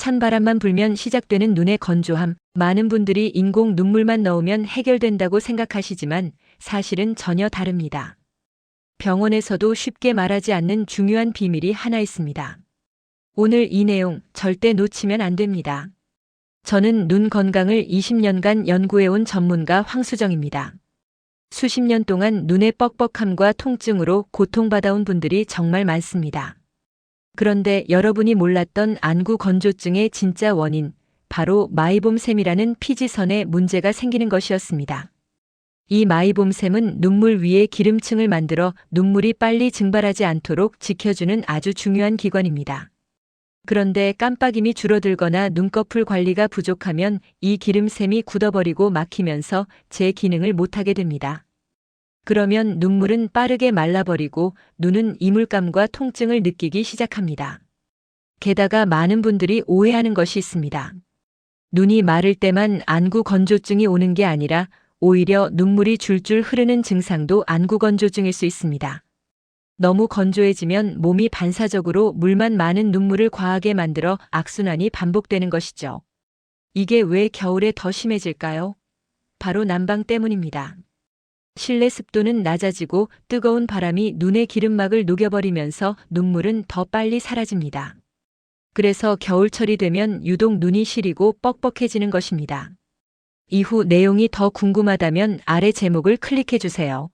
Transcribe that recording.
찬바람만 불면 시작되는 눈의 건조함. 많은 분들이 인공 눈물만 넣으면 해결된다고 생각하시지만 사실은 전혀 다릅니다. 병원에서도 쉽게 말하지 않는 중요한 비밀이 하나 있습니다. 오늘 이 내용 절대 놓치면 안 됩니다. 저는 눈 건강을 20년간 연구해온 전문가 황수정입니다. 수십 년 동안 눈의 뻑뻑함과 통증으로 고통받아온 분들이 정말 많습니다. 그런데 여러분이 몰랐던 안구 건조증의 진짜 원인, 바로 마이봄샘이라는 피지선에 문제가 생기는 것이었습니다. 이 마이봄샘은 눈물 위에 기름층을 만들어 눈물이 빨리 증발하지 않도록 지켜주는 아주 중요한 기관입니다. 그런데 깜빡임이 줄어들거나 눈꺼풀 관리가 부족하면 이 기름샘이 굳어버리고 막히면서 제 기능을 못하게 됩니다. 그러면 눈물은 빠르게 말라버리고 눈은 이물감과 통증을 느끼기 시작합니다. 게다가 많은 분들이 오해하는 것이 있습니다. 눈이 마를 때만 안구 건조증이 오는 게 아니라 오히려 눈물이 줄줄 흐르는 증상도 안구 건조증일 수 있습니다. 너무 건조해지면 몸이 반사적으로 물만 많은 눈물을 과하게 만들어 악순환이 반복되는 것이죠. 이게 왜 겨울에 더 심해질까요? 바로 난방 때문입니다. 실내 습도는 낮아지고 뜨거운 바람이 눈의 기름막을 녹여버리면서 눈물은 더 빨리 사라집니다. 그래서 겨울철이 되면 유독 눈이 시리고 뻑뻑해지는 것입니다. 이후 내용이 더 궁금하다면 아래 제목을 클릭해 주세요.